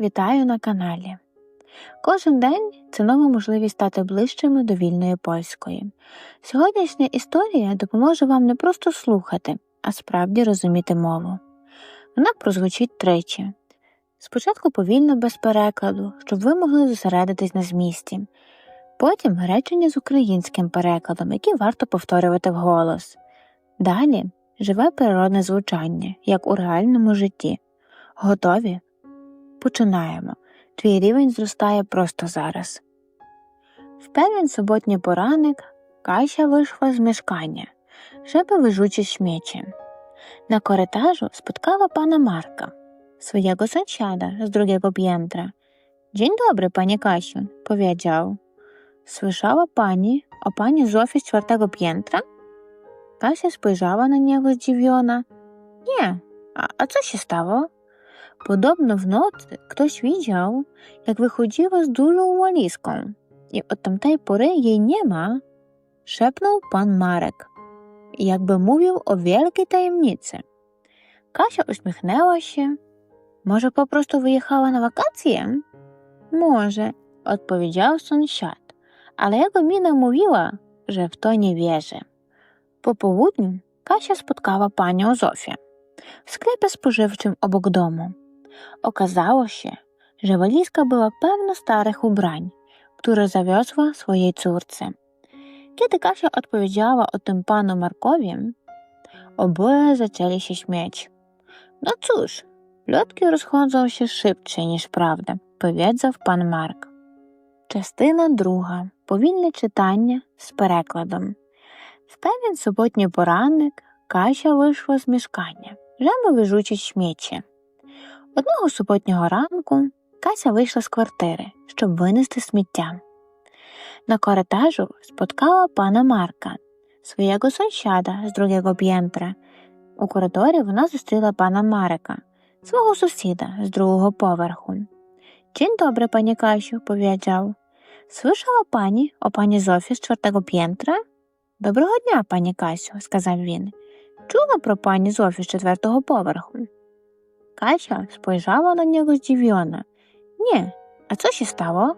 вітаю на каналі. Кожен день це нова можливість стати ближчими до вільної польської. Сьогоднішня історія допоможе вам не просто слухати, а справді розуміти мову. Вона прозвучить тричі. Спочатку повільно без перекладу, щоб ви могли зосередитись на змісті. Потім речення з українським перекладом, які варто повторювати вголос. Далі живе природне звучання, як у реальному житті. Готові? Починаємо. Твій рівень зростає просто зараз. В певен суботній поранок Кася вийшла з мешкання, żeby wyrzucić śmiecie. Na korytarzu spotkała pana Marka, swojego sąsiada z drugiego piętra. Dzień dobry, panie Kasiu, powiedział. Słyszała pani o pani Zofie z czwartego piętra? Kasia spojrzała na niego zdziwiona. Nie, a, a co się stało? Podobno w nocy ktoś widział, jak wychodziła z dużą walizką i od tamtej pory jej nie ma, szepnął pan Marek, jakby mówił o wielkiej tajemnicy. Kasia uśmiechnęła się. Może po prostu wyjechała na wakacje? Może, odpowiedział sąsiad, ale jego mina mówiła, że w to nie wierzy. Po południu Kasia spotkała panią Zofię w sklepie spożywczym obok domu. Okazało się, że walizka była pełna starych ubrań, które zawiozła swojej córce. Kiedy Kasia odpowiedziała o tym panu Markowi, oboje zaczęli się śmiać. No cóż, plotki rozchodzą się szybciej niż prawda, powiedział pan Mark. Частина друга. Повільне читання з перекладом. В певен суботній поранок Кася вийшла з мішкання, żeby вижучить śmieci. Одного суботнього ранку Кася вийшла з квартири, щоб винести сміття. На korytarzu spotkała pana Marka, swojego sąsiada z drugiego piętra. У коридорі вона зустріла пана Марика, свого сусіда з другого поверху. Dzień dobry, panie Kasiu, powiedział. Słyszała pani o pani Zofie z czwartego piętra? Доброго дня, пані Касю, сказав він. Чула про пані Зофію з четвертого поверху. Кася спojrzała на нього здивовано. Ні, а що ще стало?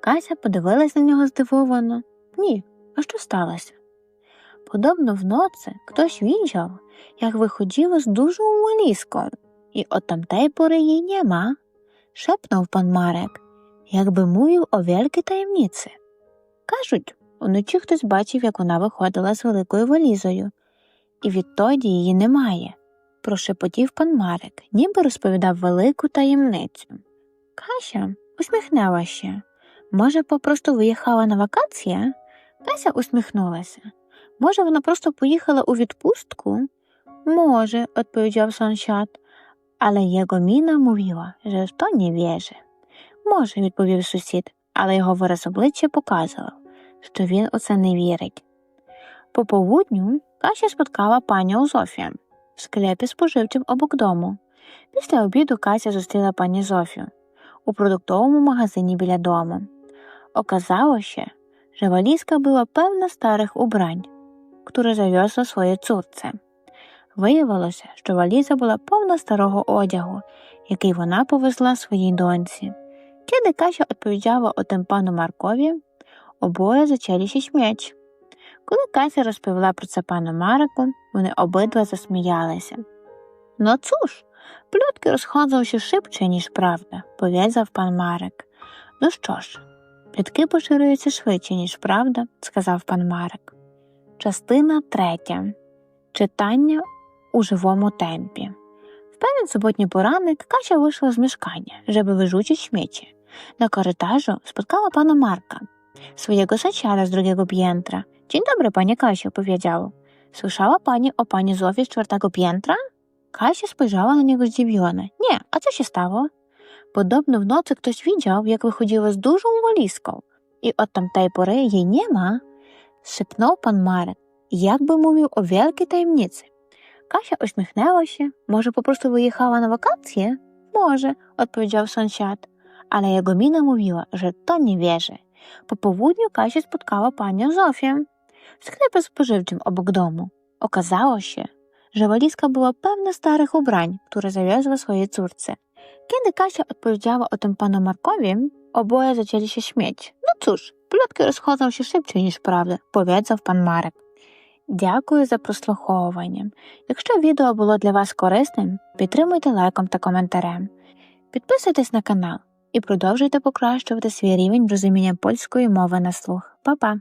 Кася подивилась на нього здивовано. Ні, а що сталося? Nocy ktoś widział, jak wychodziła z dużą walizką i od tamtej pory jej nie ma, szepnął pan Marek, jakby mówił o wielkiej tajemnicy. Кажуть, уночі хтось бачив, як вона виходила з великою валізою, і відтоді її немає, прошепотів пан Марик, ніби розповідав велику таємницю. Кася усміхнулася. Може, попросту виїхала на вакації? Кася усміхнулася. Може, вона просто поїхала у відпустку? Може, відповідав сonsад, але його міна мовила, що то не вірить. Може, відповів сусід, але його вираз обличчя показував, що він у це не вірить. По полудню Кася споткала пані Зофію в склепі споживчим обок дому. Після обіду Кася зустріла пані Зофію у продуктовому магазині біля дому. Оказалося, що валізка була певна старих убрань, które завезла своїй цурці. Виявилося, що валіза була повна старого одягу, який вона повезла своїй доньці. Kiedy Kasia odpowiedziała o tym panu Markowi, oboje zaczęli. Коли Кася розповіла про це пану Марику, вони обидва засміялися. Ну цуж, плютки розходилися шибче, ніж правда, пов'язав пан Марик. Ну що ж, плітки поширюються швидше, ніж правда, сказав пан Марик. Частина третя. Читання у живому темпі. В певен суботній поранок Кася вийшла з мешкання, żeby wyrzucić śmiecie. Na korytarzu spotkała pana Marka, swojego sąsiada z drugiego piętra. Dzień dobry, panie Kasiu, powiedział. Słyszała pani o pani Zofie z czwartego piętra? Kasia spojrzała na niego zdziwiona. Nie, a co się stało? Podobno w nocy ktoś widział, jak wychodziła z dużą walizką i od tamtej pory jej nie ma. Szepnął pan Marek, jakby mówił o wielkiej tajemnicy. Kasia uśmiechnęła się. Może po prostu wyjechała na wakacje? Może, odpowiedział sąsiad, ale jego mina mówiła, że to nie wierzy. Po południu Kasia spotkała panią Zofię w sklepie spożywczym obok domu. Okazało się, że walizka była pełna starych ubrań, które zawiozła swojej córce. Kiedy Kasia odpowiedziała o tym panu Markowi, oboje zaczęli się śmieć. No cóż, plotki rozchodzą się szybciej niż prawda, powiedział pan Marek. Дякую за прослуховування. Якщо відео було для вас корисним, підтримуйте лайком та коментарем. Підписуйтесь на канал І продовжуйте покращувати свій рівень розуміння польської мови на слух. Па-па!